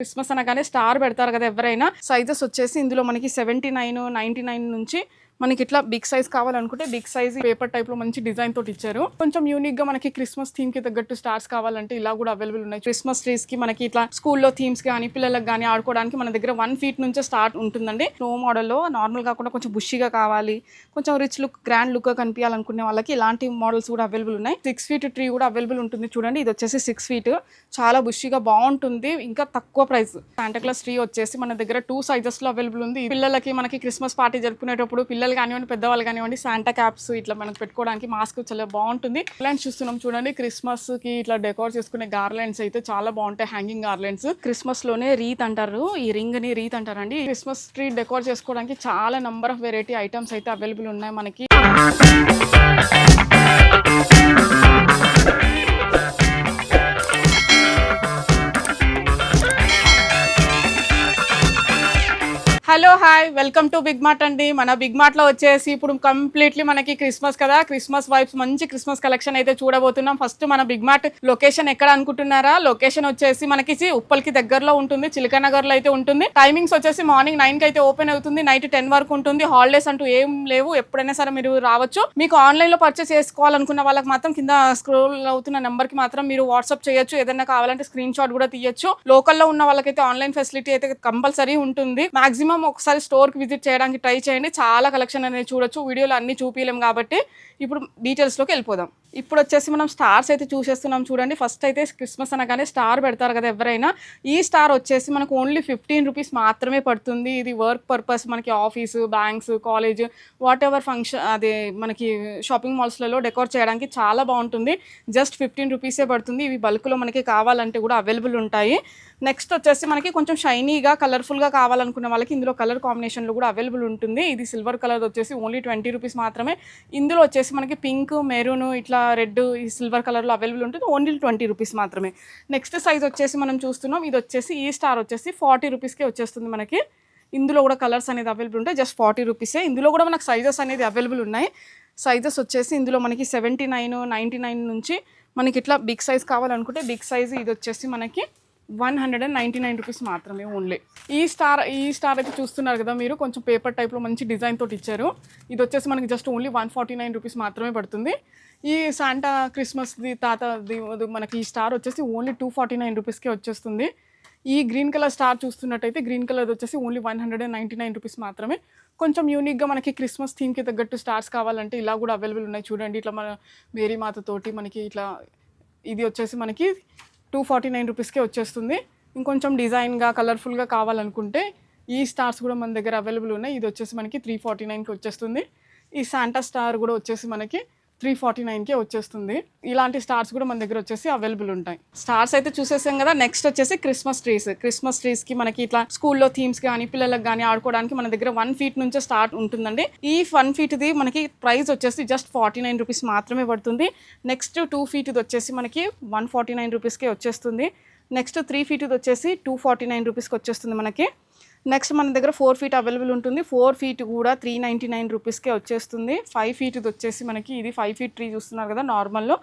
Christmas అనగానే star పెడతారు కదా ఎవరైనా. సైజెస్ వచ్చేసి ఇందులో మనకి సెవెంటీ నైన్ నైన్టీ నైన్ నుంచి మనకి ఇట్లా బిగ్ సైజ్ కావాలనుకుంటే బిగ్ సైజ్ పేపర్ టైప్లో మంచి డిజైన్ తోటి ఇచ్చారు. కొంచెం యూనిక్గా మనకి క్రిస్మస్ థీమ్కి తగ్గట్టు స్టార్స్ కావాలంటే ఇలా కూడా అవైలబుల్ ఉన్నాయి. క్రిస్మస్ ట్రీస్కి మనకి ఇట్లా స్కూల్లో థీమ్స్ కానీ పిల్లలకు కానీ ఆడుకోవడానికి మన దగ్గర వన్ ఫీట్ నుంచే స్టార్ట్ ఉంటుందండి. స్నో మోడల్లో నార్మల్ కాకుండా కొంచెం బుషిగా కావాలి కొంచెం రిచ్ లుక్ గ్రాండ్ లుక్ కనిపించాలనుకునే వాళ్ళకి ఇలాంటి మోడల్స్ కూడా అవైలబుల్ ఉన్నాయి. సిక్స్ ఫీట్ ట్రీ కూడా అవైలబుల్ ఉంటుంది చూడండి. ఇది వచ్చేసి సిక్స్ ఫీట్ చాలా బుషిగా బాగుంటుంది. ఇంకా తక్కువ ప్రైస్ శాంటాక్లాస్ ట్రీ వచ్చేసి మన దగ్గర టూ సైజెస్లో అవైలబుల్ ఉంది. పిల్లలకి మనకి క్రిస్మస్ పార్టీ జరుపుకునేటప్పుడు పిల్లలు కానివ్వండి పెద్దవాళ్ళు కానివ్వండి శాంటా క్యాప్స్ ఇట్లా మనకు పెట్టుకోవడానికి మాస్క్ చాలా బాగుంటుంది. గార్లెండ్స్ చూస్తున్నాం చూడండి క్రిస్మస్కి ఇట్లా డెకోర్ చేసుకునే గార్లెండ్స్ అయితే చాలా బాగుంటాయి హ్యాంగింగ్ గార్లెండ్స్ క్రిస్మస్లోనే రీత్ అంటారు ఈ రింగ్ని రీత్ అంటారండి. క్రిస్మస్ ట్రీ డెకోర్ చేసుకోవడానికి చాలా నంబర్ ఆఫ్ వెరైటీ ఐటమ్స్ అయితే అవైలబుల్ ఉన్నాయి మనకి. Hello hi welcome to Big Mart అండి. మన బిగ్ మార్ట్లో వచ్చేసి ఇప్పుడు కంప్లీట్లీ మనకి క్రిస్మస్ కదా. క్రిస్మస్ వైబ్స్ మంచి క్రిస్మస్ కలెక్షన్ అయితే చూడబోతున్నాం. ఫస్ట్ మన బిగ్ మార్ట్ లొకేషన్ ఎక్కడ అనుకుంటున్నారా? లొకేషన్ వచ్చేసి మనకి ఉప్పల్కి దగ్గరలో ఉంటుంది. చిలక నగర్లో అయితే ఉంటుంది. టైమింగ్స్ వచ్చేసి మార్నింగ్ నైన్కి అయితే ఓపెన్ అవుతుంది. నైట్ టెన్ వరకు ఉంటుంది. హాలిడేస్ అంటూ ఏం లేవు. ఎప్పుడైనా సరే మీరు రావచ్చు. మీకు ఆన్లైన్లో పర్చేస్ చేసుకోవాలనుకున్న వాళ్ళకి మాత్రం కింద స్క్రోల్ అవుతున్న నెంబర్కి మాత్రం మీరు వాట్సాప్ చేయొచ్చు. ఏదైనా కావాలంటే స్క్రీన్ షాట్ కూడా తీయొచ్చు. లోకల్లో ఉన్న వాళ్ళకైతే ఆన్లైన్ ఫెసిలిటీ అయితే కంపల్సరీ ఉంటుంది. మాక్సిమం ఒకసారి స్టోర్కి విజిట్ చేయడానికి ట్రై చేయండి. చాలా కలెక్షన్ అనేది చూడొచ్చు. వీడియోలో అన్ని చూపించలేం కాబట్టి ఇప్పుడు డీటెయిల్స్లోకి వెళ్ళిపోదాం. ఇప్పుడు వచ్చేసి మనం స్టార్స్ అయితే చూసేస్తున్నాం చూడండి. ఫస్ట్ అయితే క్రిస్మస్ అనగానే స్టార్ పెడతారు కదా ఎవరైనా. ఈ స్టార్ వచ్చేసి మనకు ఓన్లీ ఫిఫ్టీన్ రూపీస్ మాత్రమే పడుతుంది. ఇది వర్క్ పర్పస్ మనకి office banks college whatever function అదే మనకి షాపింగ్ మాల్స్లలో డెకోర్ చేయడానికి చాలా బాగుంటుంది. జస్ట్ ఫిఫ్టీన్ రూపీసే పడుతుంది. ఇవి బల్క్లో మనకి కావాలంటే కూడా అవైలబుల్ ఉంటాయి. నెక్స్ట్ వచ్చేసి మనకి కొంచెం షైనీగా కలర్ఫుల్గా కావాలనుకున్న వాళ్ళకి ఇందులో కలర్ కాంబినేషన్లో కూడా అవైలబుల్ ఉంటుంది. ఇది సిల్వర్ కలర్ వచ్చేసి ఓన్లీ ట్వంటీ రూపీస్ మాత్రమే. ఇందులో వచ్చేసి మనకి పింక్ మెరూన్ ఇట్లా రెడ్ ఈ సిల్వర్ కలర్లో అవైలబుల్ ఉంటుంది. ఓన్లీ ట్వంటీ రూపీస్ మాత్రమే. నెక్స్ట్ సైజ్ వచ్చేసి మనం చూస్తున్నాం. ఇది వచ్చేసి ఈ స్టార్ వచ్చేసి ఫార్టీ రూపీస్కే వచ్చేస్తుంది మనకి. ఇందులో కూడా కలర్స్ అనేది అవైలబుల్ ఉంటాయి. జస్ట్ ఫార్టీ రూపీసే. ఇందులో కూడా మనకు సైజెస్ అనేది అవైలబుల్ ఉన్నాయి. సైజెస్ వచ్చేసి ఇందులో మనకి సెవెంటీ నైన్ నైంటీ నైన్ నుంచి మనకి ఇట్లా బిగ్ సైజ్ కావాలనుకుంటే బిగ్ సైజ్ ఇది వచ్చేసి మనకి one hundred and ninety nine rupees మాత్రమే ఓన్లీ. ఈ స్టార్ ఈ స్టార్ అయితే చూస్తున్నారు కదా మీరు కొంచెం పేపర్ టైప్లో మంచి డిజైన్ తోటి ఇచ్చారు. ఇది వచ్చేసి మనకి just only one forty nine rupees మాత్రమే పడుతుంది. ఈ శాంటా క్రిస్మస్ది తాతది మనకి ఈ స్టార్ వచ్చేసి ఓన్లీ టూ ఫార్టీ నైన్ రూపీస్కే వచ్చేస్తుంది. ఈ గ్రీన్ కలర్ స్టార్ చూస్తున్నట్టయితే గ్రీన్ కలర్ వచ్చేసి only one hundred and ninety nine rupees మాత్రమే. కొంచెం యూనిక్గా మనకి క్రిస్మస్ థీమ్కి తగ్గట్టు స్టార్స్ కావాలంటే ఇలా కూడా అవైలబుల్ ఉన్నాయి. చూడండి ఇట్లా మన మేరీ మాతతోటి మనకి ఇట్లా ఇది వచ్చేసి మనకి టూ ఫార్టీ నైన్ రూపీస్కే వచ్చేస్తుంది. ఇంకొంచెం డిజైన్గా కలర్ఫుల్గా కావాలనుకుంటే ఈ స్టార్స్ కూడా మన దగ్గర అవైలబుల్ ఉన్నాయి. ఇది వచ్చేసి మనకి త్రీ ఫార్టీ నైన్కి వచ్చేస్తుంది. ఈ శాంటా స్టార్ కూడా వచ్చేసి మనకి త్రీ ఫార్టీ నైన్కే వచ్చేస్తుంది. ఇలాంటి స్టార్స్ కూడా మన దగ్గర వచ్చేసి అవైలబుల్ ఉంటాయి. స్టార్స్ అయితే చూసేసాం కదా నెక్స్ట్ వచ్చేసి క్రిస్మస్ ట్రీస్. క్రిస్మస్ ట్రీస్కి మనకి ఇట్లా స్కూల్లో థీమ్స్ కానీ పిల్లలకు కానీ ఆడుకోవడానికి మన దగ్గర వన్ ఫీట్ నుంచే స్టార్ట్ ఉంటుందండి. ఈ వన్ ఫీట్ది మనకి ప్రైస్ వచ్చేసి జస్ట్ ఫార్టీ నైన్ రూపీస్ మాత్రమే పడుతుంది. నెక్స్ట్ టూ ఫీట్ది వచ్చేసి మనకి వన్ ఫార్టీ నైన్ రూపీస్కే వచ్చేస్తుంది. నెక్స్ట్ త్రీ ఫీట్ది వచ్చేసి టూ ఫార్టీ నైన్ రూపీస్కి వచ్చేస్తుంది మనకి. నెక్స్ట్ మన దగ్గర ఫోర్ ఫీట్ అవైలబుల్ ఉంటుంది. ఫోర్ ఫీట్ కూడా త్రీ నైంటీ నైన్ రూపీస్కే వచ్చేస్తుంది. ఫైవ్ ఫీట్ది వచ్చేసి మనకి ఇది ఫైవ్ ఫీట్ ట్రీ చూస్తున్నారు కదా నార్మల్లో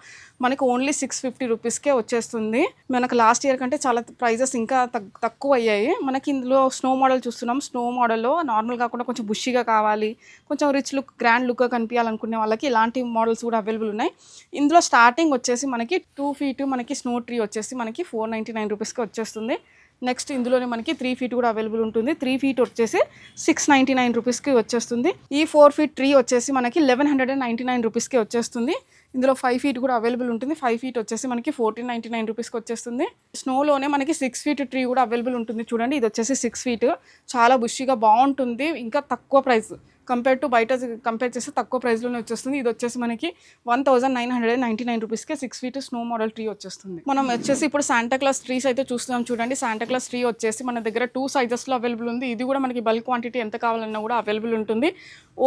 మనకి ఓన్లీ సిక్స్ ఫిఫ్టీ రూపీస్కే వచ్చేస్తుంది. మనకు లాస్ట్ ఇయర్ కంటే చాలా ప్రైజెస్ ఇంకా తక్కువ అయ్యాయి. మనకి ఇందులో స్నో మోడల్ చూస్తున్నాం. స్నో మోడల్లో నార్మల్ కాకుండా కొంచెం బుషిగా కావాలి. కొంచెం రిచ్ లుక్ గ్రాండ్ లుక్గా కనిపించాలనుకునే వాళ్ళకి ఇలాంటి మోడల్స్ కూడా అవైలబుల్ ఉన్నాయి. ఇందులో స్టార్టింగ్ వచ్చేసి మనకి టూ ఫీట్ మనకి స్నో ట్రీ వచ్చేసి మనకి ఫోర్ నైంటీ నైన్ రూపీస్కి వచ్చేస్తుంది. నెక్స్ట్ ఇందులోనే మనకి త్రీ ఫీట్ కూడా అవైలబుల్ ఉంటుంది. త్రీ ఫీట్ వచ్చేసి సిక్స్ నైంటీ నైన్ రూపీస్కి వచ్చేస్తుంది. ఈ ఫోర్ ఫీట్ ట్రీ వచ్చేసి మనకి eleven hundred and ninety nine రూపీస్కి వచ్చేస్తుంది. ఇందులో ఫైవ్ ఫీట్ కూడా అవైలబుల్ ఉంటుంది. ఫైవ్ ఫీట్ వచ్చేసి మనకి ఫోర్టీన్ నైంటీ నైన్ రూపీస్కి వచ్చేస్తుంది. స్నోలోనే మనకి సిక్స్ ఫీట్ ట్రీ కూడా అవైలబుల్ ఉంటుంది. చూడండి ఇది వచ్చేసి సిక్స్ ఫీట్ చాలా బుషిగా బాగుంటుంది. ఇంకా తక్కువ ప్రైస్ కంపేర్ టు బయట కంపేర్ చేస్తే తక్కువ ప్రైస్లోనే వచ్చేస్తుంది. ఇది వచ్చేసి మనకి one thousand nine hundred ninety nine రూపీస్కి six feet snow model tree వచ్చేస్తుంది. మనం వచ్చేసి ఇప్పుడు శాంటా క్లాస్ ట్రీస్ అయితే చూస్తున్నాం చూడండి. శాంటాక్లాస్ ట్రీ వచ్చేసి మన దగ్గర టూ సైజెస్లో అవైలబుల్ ఉంది. ఇది కూడా మనకి బల్క్ క్వాంటిటీ ఎంత కావాలన్నా కూడా అవైలబుల్ ఉంటుంది.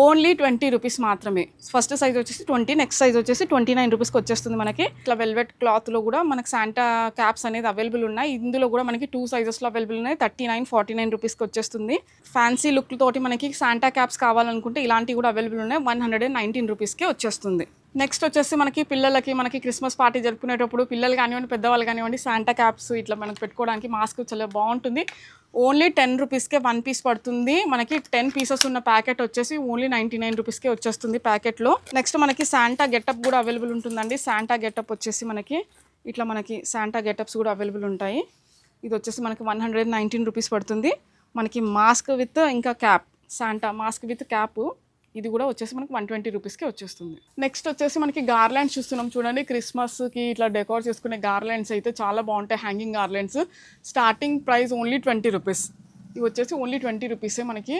ఓన్లీ ట్వంటీ రూపీస్ మాత్రమే. ఫస్ట్ సైజ్ వచ్చేసి ట్వంటీ నెక్స్ట్ సైజ్ వచ్చేసి ట్వంటీ నైన్ రూపీస్కి వచ్చేస్తుంది మనకి. ఇట్లా వెల్వెట్ క్లాత్లో కూడా మనకి శాంటా క్యాప్స్ అనేది అవైలబుల్ ఉన్నాయి. ఇందులో కూడా మనకి టూ సైజెస్లో అవైలబుల్ ఉన్నాయి. థర్టీ నైన్ ఫార్టీ నైన్ రూపీస్కి వచ్చేస్తుంది. ఫ్యాన్సీ లుక్ తోటి మనకి శాంటా క్యాప్స్ కావాలి కావాలనుకుంటే ఇలాంటివి కూడా అవైలబుల్ ఉన్నాయి. వన్ హండ్రెడ్ అండ్ నైన్టీన్ రూపీస్కే వచ్చేస్తుంది. నెక్స్ట్ వచ్చేసి మనకి పిల్లలకి మనకి క్రిస్మస్ పార్టీ జరుపుకునేటప్పుడు పిల్లలు కానివ్వండి పెద్దవాళ్ళు కానివ్వండి శాంటా క్యాప్స్ ఇట్లా మనకు పెట్టుకోవడానికి మాస్క్ చాలా బాగుంటుంది. ఓన్లీ టెన్ రూపీస్కే వన్ పీస్ పడుతుంది. మనకి టెన్ పీసెస్ ఉన్న ప్యాకెట్ వచ్చేసి ఓన్లీ నైంటీ నైన్ రూపీస్కే వచ్చేస్తుంది ప్యాకెట్లో నెక్స్ట్ మనకి శాంటా గెటప్ కూడా అవైలబుల్ ఉంటుందండి. శాంటా గెటప్ వచ్చేసి మనకి ఇట్లా మనకి శాంటా గెటప్స్ కూడా అవైలబుల్ ఉంటాయి. ఇది వచ్చేసి మనకి వన్ హండ్రెడ్ నైన్టీన్ రూపీస్ పడుతుంది. మనకి మాస్క్ విత్ ఇంకా cap Santa mask with cap. ఇది కూడా వచ్చేసి మనకి వన్ ట్వంటీ రూపీస్కి వచ్చేస్తుంది. నెక్స్ట్ వచ్చేసి మనకి గార్లాండ్స్ చూస్తున్నాం చూడండి. క్రిస్మస్కి ఇట్లా డెకోర్ చేసుకునే గార్లాండ్స్ అయితే చాలా బాగుంటాయి. Hanging garlands. Starting price only twenty rupees. ఇవి వచ్చేసి ఓన్లీ ట్వంటీ రూపీసే మనకి.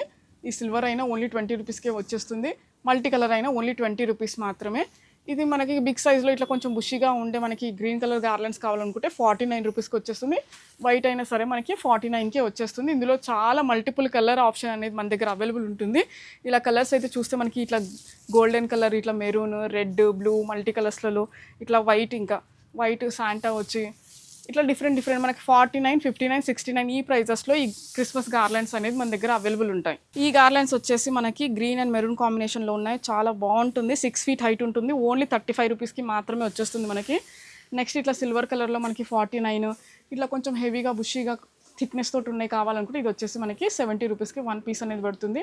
ఈ సిల్వర్ అయినా ఓన్లీ ట్వంటీ రూపీస్కే వచ్చేస్తుంది. మల్టీ కలర్ అయినా ఓన్లీ ట్వంటీ రూపీస్ మాత్రమే. ఇది మనకి బిగ్ సైజ్లో ఇట్లా కొంచెం బుషిగా ఉండే మనకి గ్రీన్ కలర్ గార్లెన్స్ కావాలనుకుంటే ఫార్టీ నైన్ రూపీస్కి వచ్చేస్తుంది. వైట్ అయినా సరే మనకి ఫార్టీ నైన్కే వచ్చేస్తుంది. ఇందులో చాలా మల్టిపుల్ కలర్ ఆప్షన్ అనేది మన దగ్గర అవైలబుల్ ఉంటుంది. ఇలా కలర్స్ అయితే చూస్తే మనకి ఇట్లా గోల్డెన్ కలర్ ఇట్లా మెరూన్ రెడ్ బ్లూ మల్టీ కలర్స్లలో ఇట్లా వైట్ ఇంకా. వైట్ శాంటా వచ్చి ఇట్లా డిఫరెంట్ డిఫరెంట్ మనకి forty nine fifty nine sixty nine ఈ ప్రైజెస్లో ఈ క్రిస్మస్ గార్లెండ్స్ అనేది మన దగ్గర అవైలబుల్ ఉంటాయి. ఈ గార్లెండ్స్ వచ్చేసి మనకి గ్రీన్ అండ్ మెరూన్ కాంబినేషన్లో ఉన్నాయి. చాలా బాగుంటుంది. సిక్స్ ఫీట్ హైట్ ఉంటుంది. ఓన్లీ థర్టీ ఫైవ్ రూపీస్కి మాత్రమే వచ్చేస్తుంది మనకి. నెక్స్ట్ ఇట్లా సిల్వర్ కలర్లో మనకి ఫార్టీ నైన్ ఇట్లా కొంచెం హెవీగా బుషీగా థిక్నెస్ తోటి ఉన్నాయి కావాలనుకుంటే ఇది వచ్చేసి మనకి సెవెంటీ రూపీస్కి వన్ పీస్ అనేది పడుతుంది.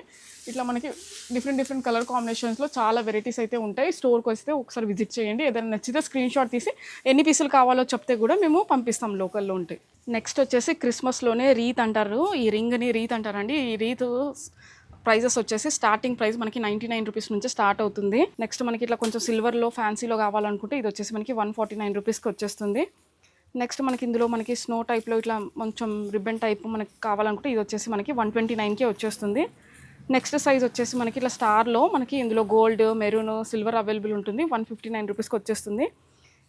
ఇట్లా మనకి డిఫరెంట్ డిఫరెంట్ కలర్ కాంబినేషన్స్లో చాలా వెరైటీస్ అయితే ఉంటాయి. స్టోర్కి వస్తే ఒకసారి విజిట్ చేయండి. ఏదైనా నచ్చితే స్క్రీన్ షాట్ తీసి ఎన్ని పీసులు కావాలో చెప్తే కూడా మేము పంపిస్తాం లోకల్లో ఉంటాయి నెక్స్ట్ వచ్చేసి క్రిస్మస్లోనే రీత్ అంటారు. ఈ రింగ్ని రీత్ అంటారండి. ఈ రీత్ ప్రైజెస్ వచ్చేసి స్టార్టింగ్ ప్రైస్ మనకి నైంటీ నైన్ రూపీస్ నుంచి స్టార్ట్ అవుతుంది. నెక్స్ట్ మనకి ఇట్లా కొంచెం సిల్వర్లో ఫ్యాన్సీలో కావాలనుకుంటే ఇది వచ్చేసి మనకి వన్ ఫార్టీ నైన్ రూపీస్కి వచ్చేస్తుంది. నెక్స్ట్ మనకి ఇందులో మనకి స్నో టైప్లో ఇట్లా కొంచెం రిబ్బన్ టైప్ మనకి కావాలనుకుంటే ఇది వచ్చేసి మనకి వన్ ట్వంటీ నైన్కే వచ్చేస్తుంది. నెక్స్ట్ సైజ్ వచ్చేసి మనకి ఇట్లా స్టార్లో మనకి ఇందులో గోల్డ్ మెరూన్ సిల్వర్ అవైలబుల్ ఉంటుంది. వన్ ఫిఫ్టీ నైన్ రూపీస్కి వచ్చేస్తుంది.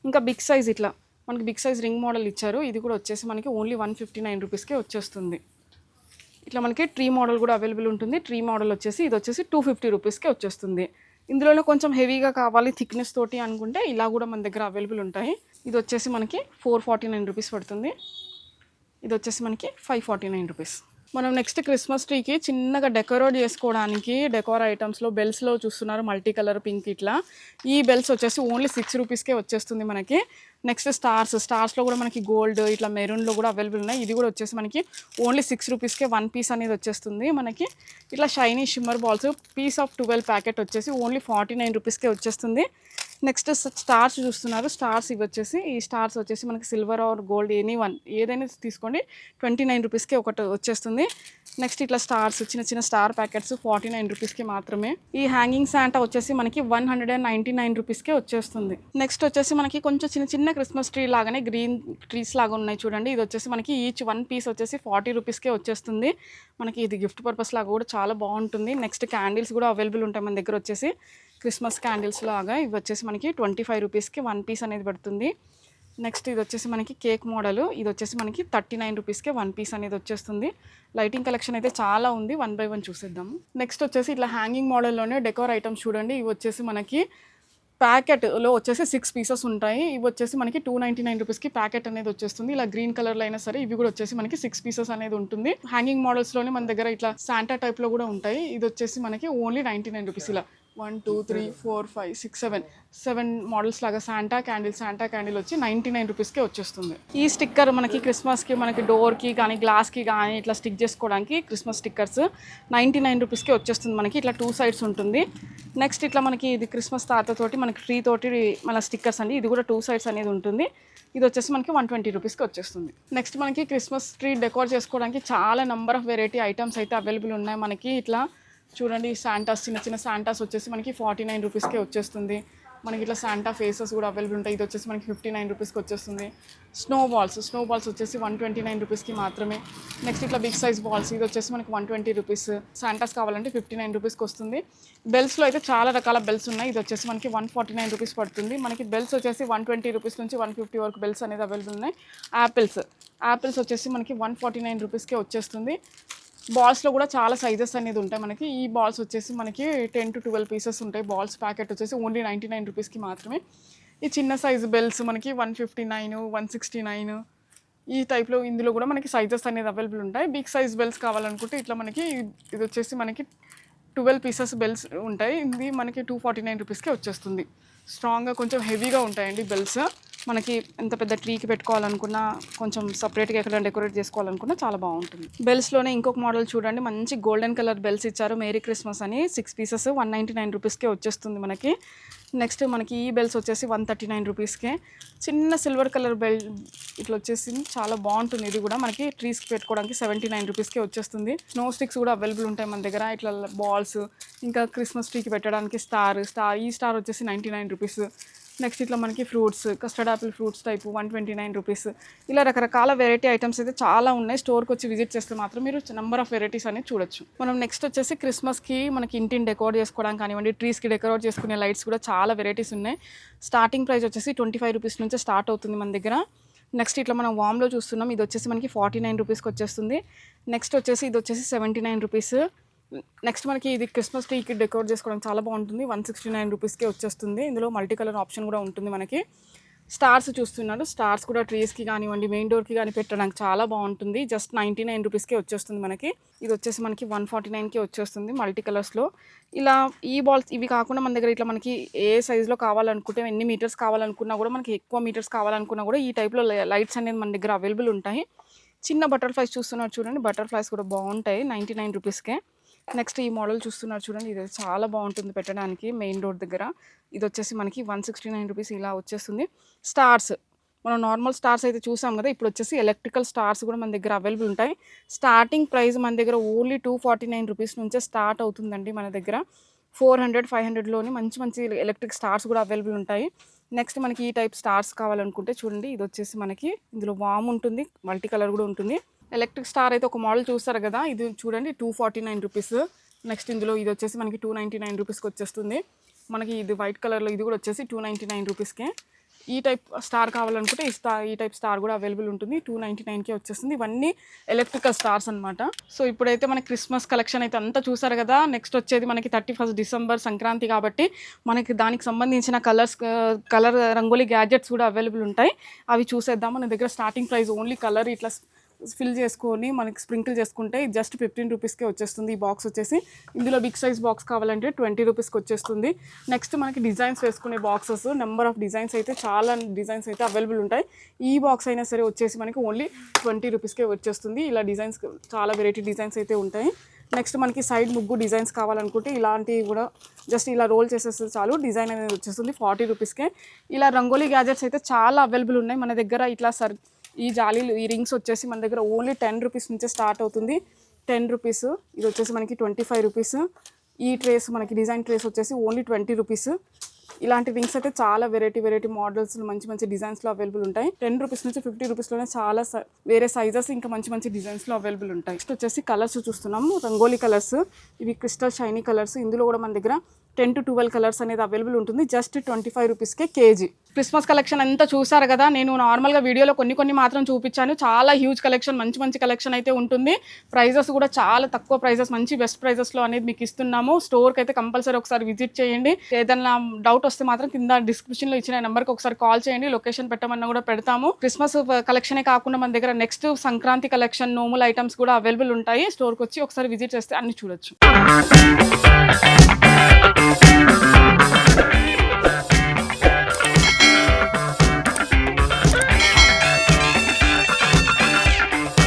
ఇంకా బిగ్ సైజ్ ఇట్లా మనకి బిగ్ సైజ్ రింగ్ మోడల్ ఇచ్చారు. ఇది కూడా వచ్చేసి మనకి ఓన్లీ వన్ ఫిఫ్టీ నైన్ రూపీస్కే వచ్చేస్తుంది. ఇట్లా మనకి ట్రీ మోడల్ కూడా అవైలబుల్ ఉంటుంది. ట్రీ మోడల్ వచ్చేసి ఇది వచ్చేసి టూ ఫిఫ్టీ రూపీస్కే వచ్చేస్తుంది. ఇందులోనే కొంచెం హెవీగా కావాలి థిక్నెస్ తోటి అనుకుంటే ఇలా కూడా మన దగ్గర అవైలబుల్ ఉంటాయి. ఇది వచ్చేసి మనకి ఫోర్ ఫార్టీ నైన్ రూపీస్ పడుతుంది. ఇది వచ్చేసి మనకి ఫైవ్ ఫార్టీ నైన్ రూపీస్. మనం నెక్స్ట్ క్రిస్మస్ ట్రీకి చిన్నగా డెకరేట్ చేసుకోవడానికి డెకోర్ ఐటమ్స్లో బెల్స్లో చూస్తున్నారు మల్టీ కలర్ పింక్ ఇట్లా. ఈ బెల్స్ వచ్చేసి ఓన్లీ సిక్స్ రూపీస్కే వచ్చేస్తుంది మనకి. నెక్స్ట్ స్టార్స్ స్టార్స్లో కూడా మనకి గోల్డ్ ఇట్లా మెరూన్లో కూడా అవైలబుల్ ఉన్నాయి. ఇది కూడా వచ్చేసి మనకి ఓన్లీ సిక్స్ రూపీస్కే వన్ పీస్ అనేది వచ్చేస్తుంది మనకి. ఇట్లా shiny shimmer balls piece of twelve packet వచ్చేసి ఓన్లీ ఫార్టీ నైన్ రూపీస్కే వచ్చేస్తుంది. నెక్స్ట్ స్టార్స్ చూస్తున్నారు. స్టార్స్ ఇవి వచ్చేసి ఈ స్టార్స్ వచ్చేసి మనకి silver or gold any one ఏదైనా తీసుకోండి. ట్వంటీ నైన్ రూపీస్కి ఒకటి వచ్చేస్తుంది. నెక్స్ట్ ఇట్లా స్టార్స్ చిన్న చిన్న స్టార్ ప్యాకెట్స్ ఫార్టీ నైన్ రూపీస్కి మాత్రమే. ఈ హ్యాంగింగ్ శాంటా వచ్చేసి మనకి one hundred and ninety nine రూపీస్కే వచ్చేస్తుంది. నెక్స్ట్ వచ్చేసి మనకి కొంచెం చిన్న చిన్న క్రిస్మస్ ట్రీ లాగానే గ్రీన్ ట్రీస్ లాగా ఉన్నాయి చూడండి. ఇది వచ్చేసి మనకి ఈచ్ వన్ పీస్ వచ్చేసి ఫార్టీ రూపీస్కే వచ్చేస్తుంది. మనకి ఇది గిఫ్ట్ పర్పస్ లాగా కూడా చాలా బాగుంటుంది. నెక్స్ట్ క్యాండిల్స్ కూడా అవైలబుల్ ఉంటాయి మన దగ్గర వచ్చేసి. క్రిస్మస్ క్యాండిల్స్ లాగా ఇవి వచ్చేసి మనకి ట్వంటీ ఫైవ్ రూపీస్కి వన్ పీస్ అనేది పడుతుంది. నెక్స్ట్ ఇది వచ్చేసి మనకి కేక్ మోడల్. ఇది వచ్చేసి మనకి థర్టీ నైన్ రూపీస్కే వన్ పీస్ అనేది వచ్చేస్తుంది. లైటింగ్ కలెక్షన్ అయితే చాలా ఉంది. వన్ బై వన్ చూసేద్దాము. నెక్స్ట్ వచ్చేసి ఇట్లా హ్యాంగింగ్ మోడల్లోనే డెకోర్ ఐటమ్స్ చూడండి. ఇవి వచ్చేసి మనకి ప్యాకెట్లో వచ్చేసి సిక్స్ పీసెస్ ఉంటాయి. ఇవి వచ్చేసి మనకి టూ నైంటీ నైన్ రూపీస్కి ప్యాకెట్ అనేది వచ్చేస్తుంది. ఇలా గ్రీన్ కలర్లో అయినా సరే ఇవి కూడా వచ్చేసి మనకి సిక్స్ పీసెస్ అనేది ఉంటుంది. హ్యాంగింగ్ మోడల్స్లోనే మన దగ్గర ఇట్లా శాంటా టైప్లో కూడా ఉంటాయి. ఇది వచ్చేసి మనకి ఓన్లీ నైంటీ నైన్ రూపీస్ ఇలా one two three four five six seven. Seven models లాగా శాంటా క్యాండిల్ శాంటా క్యాండిల్ వచ్చి నైంటీ నైన్ రూపీస్కే వచ్చేస్తుంది. ఈ స్టిక్కర్ మనకి క్రిస్మస్కి మనకి డోర్కి కానీ గ్లాస్కి కానీ ఇట్లా స్టిక్ చేసుకోవడానికి క్రిస్మస్ స్టిక్కర్స్ నైంటీ నైన్ రూపీస్కే వచ్చేస్తుంది మనకి. ఇట్లా టూ సైడ్స్ ఉంటుంది. నెక్స్ట్ ఇట్లా మనకి ఇది క్రిస్మస్ తాతతోటి మనకి ఫ్రీ తోటి మన స్టిక్కర్స్ అండి. ఇది కూడా టూ సైడ్స్ అనేది ఉంటుంది. ఇది వచ్చేసి మనకి వన్ ట్వంటీ రూపీస్కి వచ్చేస్తుంది. నెక్స్ట్ మనకి క్రిస్మస్ ట్రీ డెకోర్ చేసుకోవడానికి చాలా నెంబర్ ఆఫ్ వెరైటీ ఐటమ్స్ అయితే అవైలబుల్ ఉన్నాయి మనకి. ఇట్లా చూడండి శాంటాస్ చిన్న చిన్న శాంటాస్ వచ్చేసి మనకి ఫార్టీ నైన్ రూపీస్కే వచ్చేస్తుంది. మనకి ఇట్లా శాంటా ఫేసెస్ కూడా అవైలబుల్ ఉంటాయి. ఇది వచ్చేసి మనకి ఫిఫ్టీ నైన్ రూపీస్కి వచ్చేస్తుంది. స్నో బాల్స్ స్నో బాల్స్ వచ్చేసి వన్ ట్వంటీ నైన్ రూపీస్కి మాత్రమే. నెక్స్ట్ ఇట్లా బిగ్ సైజ్ బాల్స్ ఇది వచ్చేసి మనకి వన్ ట్వంటీ రూపీస్. శాంటాస్ కావాలంటే ఫిఫ్టీ నైన్ రూపీస్కి వస్తుంది. బెల్స్లో అయితే చాలా రకాల బెల్స్ ఉన్నాయి. ఇది వచ్చేసి మనకి వన్ ఫార్టీ నైన్ రూపీస్ పడుతుంది. మనకి బెల్స్ వచ్చేసి వన్ ట్వంటీ రూపీస్ నుంచి వన్ ఫిఫ్టీ వరకు బెల్స్ అనేది అవైలబుల్ ఉన్నాయి. యాపిల్స్ యాపిల్స్ వచ్చేసి మనకి వన్ ఫార్టీ నైన్ రూపీస్కే వచ్చేస్తుంది. బాల్స్లో కూడా చాలా సైజెస్ అనేది ఉంటాయి మనకి. ఈ బాల్స్ వచ్చేసి మనకి టెన్ టు ట్వెల్వ్ పీసెస్ ఉంటాయి. బాల్స్ ప్యాకెట్ వచ్చేసి ఓన్లీ నైంటీ నైన్ రూపీస్కి మాత్రమే. ఈ చిన్న సైజు బెల్స్ మనకి one fifty nine one sixty nine ఈ టైప్లో ఇందులో కూడా మనకి సైజెస్ అనేది అవైలబుల్ ఉంటాయి. బిగ్ సైజ్ బెల్స్ కావాలనుకుంటే ఇట్లా మనకి ఇది వచ్చేసి మనకి ట్వెల్వ్ పీసెస్ బెల్స్ ఉంటాయి. ఇది మనకి టూ ఫార్టీ నైన్ రూపీస్కే వచ్చేస్తుంది. స్ట్రాంగ్గా కొంచెం హెవీగా ఉంటాయండి బెల్స్ మనకి ఎంత పెద్ద ట్రీకి పెట్టుకోవాలనుకున్నా కొంచెం సపరేట్గా ఎక్కడ డెకరేట్ చేసుకోవాలనుకున్నా చాలా బాగుంటుంది. బెల్స్లోనే ఇంకొక మోడల్ చూడండి. మంచి గోల్డెన్ కలర్ బెల్స్ ఇచ్చారు. మేరీ క్రిస్మస్ అని. Six pieces one ninety nine రూపీస్కే వచ్చేస్తుంది మనకి. నెక్స్ట్ మనకి ఈ బెల్స్ వచ్చేసి వన్ థర్టీ నైన్ రూపీస్కే చిన్న సిల్వర్ కలర్ బెల్ ఇట్లా వచ్చేసి చాలా బాగుంటుంది ఇది కూడా. మనకి ట్రీస్కి పెట్టుకోవడానికి సెవెంటీ నైన్ రూపీస్కే వచ్చేస్తుంది. స్నో స్టిక్స్ కూడా అవైలబుల్ ఉంటాయి మన దగ్గర. ఇట్లా బాల్స్ ఇంకా క్రిస్మస్ ట్రీకి పెట్టడానికి స్టార్ స్టార్ ఈ స్టార్ వచ్చేసి నైంటీ నైన్ రూపీస్ నెక్స్ట్ ఇట్లా మనకి fruits custard apple fruits type one twenty nine rupees ఇలా రకరకాల వెరైటీ ఐటమ్స్ అయితే చాలా ఉన్నాయి. స్టోర్కి వచ్చి విజిట్ చేస్తే మాత్రం మీరు నెంబర్ ఆఫ్ వెరైటీస్ అనేది చూడొచ్చు. మనం నెక్స్ట్ వచ్చేసి క్రిస్మస్కి మనకి ఇంటిని డెకరేట్ చేసుకోవడానికి కానివ్వండి ట్రీస్కి డెకరేట్ చేసుకునే లైట్స్ కూడా చాలా వెరైటీస్ ఉన్నాయి. స్టార్టింగ్ ప్రైస్ వచ్చేసి ట్వంటీ ఫైవ్ రూపీస్ నుంచి స్టార్ట్ అవుతుంది మన దగ్గర. నెక్స్ట్ ఇట్లా మనం వామ్లో చూస్తున్నాం. ఇది వచ్చేసి మనకి ఫార్టీ నైన్ రూపీస్కి వచ్చేస్తుంది. నెక్స్ట్ వచ్చేసి ఇది వచ్చేసి సెవెంటీ నైన్ రూపీస్ నెక్స్ట్ మనకి ఇది క్రిస్మస్ ట్రీకి డెకరేట్ చేసుకోవడం చాలా బాగుంటుంది. వన్ సిక్స్టీ నైన్ రూపీస్కి వచ్చేస్తుంది. ఇందులో మల్టీ కలర్ ఆప్షన్ కూడా ఉంటుంది మనకి. స్టార్స్ చూస్తున్నారు స్టార్స్ కూడా ట్రీస్కి కానివ్వండి మెయిన్ డోర్కి కానీ పెట్టడానికి చాలా బాగుంటుంది. జస్ట్ నైంటీ నైన్ రూపీస్కే వచ్చేస్తుంది మనకి. ఇది వచ్చేసి మనకి వన్ ఫార్టీ నైన్కి వచ్చేస్తుంది మల్టీ కలర్స్లో ఇలా ఈ బాల్స్ ఇవి కాకుండా మన దగ్గర ఇట్లా మనకి ఏ సైజులో కావాలనుకుంటే ఎన్ని మీటర్స్ కావాలనుకున్నా కూడా మనకి ఎక్కువ మీటర్స్ కావాలనుకున్నా కూడా ఈ టైప్లో లైట్స్ అనేది మన దగ్గర అవైలబుల్ ఉంటాయి. చిన్న బటర్ఫ్లైస్ చూస్తున్నారు చూడండి. బటర్ఫ్లైస్ కూడా బాగుంటాయి. నైంటీ నైన్ రూపీస్కే నెక్స్ట్ ఈ మోడల్ చూస్తున్నారు చూడండి ఇది చాలా బాగుంటుంది పెట్టడానికి మెయిన్ రోడ్ దగ్గర. ఇది వచ్చేసి మనకి వన్ సిక్స్టీ నైన్ రూపీస్ ఇలా వచ్చేస్తుంది. స్టార్స్ మనం నార్మల్ స్టార్స్ అయితే చూసాం కదా ఇప్పుడు వచ్చేసి ఎలక్ట్రికల్ స్టార్స్ కూడా మన దగ్గర అవైలబుల్ ఉంటాయి. స్టార్టింగ్ ప్రైస్ మన దగ్గర only two forty nine rupees నుంచే స్టార్ట్ అవుతుందండి మన దగ్గర. ఫోర్ హండ్రెడ్ ఫైవ్ హండ్రెడ్లోని మంచి మంచి ఎలక్ట్రిక్ స్టార్స్ కూడా అవైలబుల్ ఉంటాయి. నెక్స్ట్ మనకి ఈ టైప్ స్టార్స్ కావాలనుకుంటే చూడండి ఇది వచ్చేసి మనకి ఇందులో వామ్ ఉంటుంది మల్టీ కలర్ కూడా ఉంటుంది. ఎలక్ట్రిక్ స్టార్ అయితే ఒక మోడల్ చూస్తారు కదా ఇది చూడండి two forty nine rupees next ఇందులో ఇది వచ్చేసి మనకి టూ నైంటీ నైన్ రూపీస్కి వచ్చేస్తుంది. మనకి ఇది వైట్ కలర్లో ఇది కూడా వచ్చేసి టూ నైంటీ నైన్ రూపీస్కే ఈ టైప్ స్టార్ కావాలనుకుంటే ఈ స్టార్ ఈ టైప్ స్టార్ కూడా అవైలబుల్ ఉంటుంది. టూ నైంటీ నైన్కే వచ్చేస్తుంది. ఇవన్నీ ఎలక్ట్రికల్ స్టార్స్ అనమాట సో ఇప్పుడైతే మన క్రిస్మస్ కలెక్షన్ అయితే అంతా చూసారు కదా. నెక్స్ట్ వచ్చేది మనకి థర్టీ ఫస్ట్ డిసెంబర్ సంక్రాంతి కాబట్టి మనకి దానికి సంబంధించిన కలర్స్ కలర్ రంగోలీ గ్యాడ్జెట్స్ కూడా అవైలబుల్ ఉంటాయి. అవి చూసేద్దాం. మన దగ్గర స్టార్టింగ్ ప్రైస్ ఓన్లీ కలర్ ఇట్లా ఫిల్ చేసుకొని మనకి స్ప్రింకిల్ చేసుకుంటే జస్ట్ ఫిఫ్టీన్ రూపీస్కే వచ్చేస్తుంది. ఈ బాక్స్ వచ్చేసి ఇందులో బిగ్ సైజ్ బాక్స్ కావాలంటే ట్వంటీ రూపీస్కి వచ్చేస్తుంది. నెక్స్ట్ మనకి డిజైన్స్ వేసుకునే బాక్సెస్ నెంబర్ ఆఫ్ డిజైన్స్ అయితే చాలా డిజైన్స్ అయితే అవైలబుల్ ఉంటాయి. ఈ బాక్స్ అయినా సరే వచ్చేసి మనకి ఓన్లీ ట్వంటీ రూపీస్కే వచ్చేస్తుంది. ఇలా డిజైన్స్ చాలా వెరైటీ డిజైన్స్ అయితే ఉంటాయి. నెక్స్ట్ మనకి సైడ్ ముగ్గు డిజైన్స్ కావాలనుకుంటే ఇలాంటివి కూడా జస్ట్ ఇలా రోల్ చేసేస్తే చాలు డిజైన్ అనేది వచ్చేస్తుంది ఫార్టీ రూపీస్కే ఇలా రంగోలీ గ్యాజెట్స్ అయితే చాలా అవైలబుల్ ఉన్నాయి. మన దగ్గర ఇట్లా సర్ ఈ జాలీలు ఈ రింగ్స్ వచ్చేసి మన దగ్గర ఓన్లీ టెన్ రూపీస్ నుంచే స్టార్ట్ అవుతుంది. టెన్ రూపీస్ ఇది వచ్చేసి మనకి ట్వంటీ ఫైవ్ రూపీస్ ఈ ట్రేస్ మనకి డిజైన్ ట్రేస్ వచ్చేసి ఓన్లీ ట్వంటీ రూపీస్ ఇలాంటి రింగ్స్ అయితే చాలా వెరైటీ వెరైటీ మోడల్స్ మంచి మంచి డిజైన్స్లో అవైలబుల్ ఉంటాయి. టెన్ రూపీస్ నుంచి ఫిఫ్టీ రూపీస్లోనే చాలా వేరే సైజెస్ ఇంకా మంచి మంచి డిజైన్స్లో అవైలబుల్ ఉంటాయి. నెక్స్ట్ వచ్చేసి కలర్స్ చూస్తున్నాము. రంగోలీ కలర్స్ ఇవి క్రిస్టల్ షైనీ కలర్స్ ఇందులో కూడా మన దగ్గర టెన్ టు ట్వెల్వ్ కలర్స్ అనేది అవైలబుల్ ఉంటుంది. జస్ట్ ట్వంటీ ఫైవ్ రూపీస్కే కేజీ క్రిస్మస్ కలెక్షన్ అంతా చూసారు కదా? నేను నార్మల్గా వీడియోలో కొన్ని కొన్ని మాత్రం చూపించాను. చాలా హ్యూజ్ కలెక్షన్ మంచి మంచి కలెక్షన్ అయితే ఉంటుంది. ప్రైజెస్ కూడా చాలా తక్కువ ప్రైజెస్ మంచి బెస్ట్ ప్రైజెస్లో అనేది మీకు ఇస్తున్నాము. స్టోర్కి అయితే కంపల్సరీ ఒకసారి విజిట్ చేయండి. ఏదైనా డౌట్ వస్తే మాత్రం కింద డిస్క్రిప్షన్లో ఇచ్చిన నెంబర్కి ఒకసారి కాల్ చేయండి. లొకేషన్ పెట్టమన్నా కూడా పెడతాము. క్రిస్మస్ కలెక్షనే uh, కాకుండా మన దగ్గర నెక్స్ట్ సంక్రాంతి కలెక్షన్ నోముల్ ఐటమ్స్ కూడా అవైలబుల్ ఉంటాయి. స్టోర్కి వచ్చి ఒకసారి విజిట్ చేస్తే అన్ని చూడొచ్చు.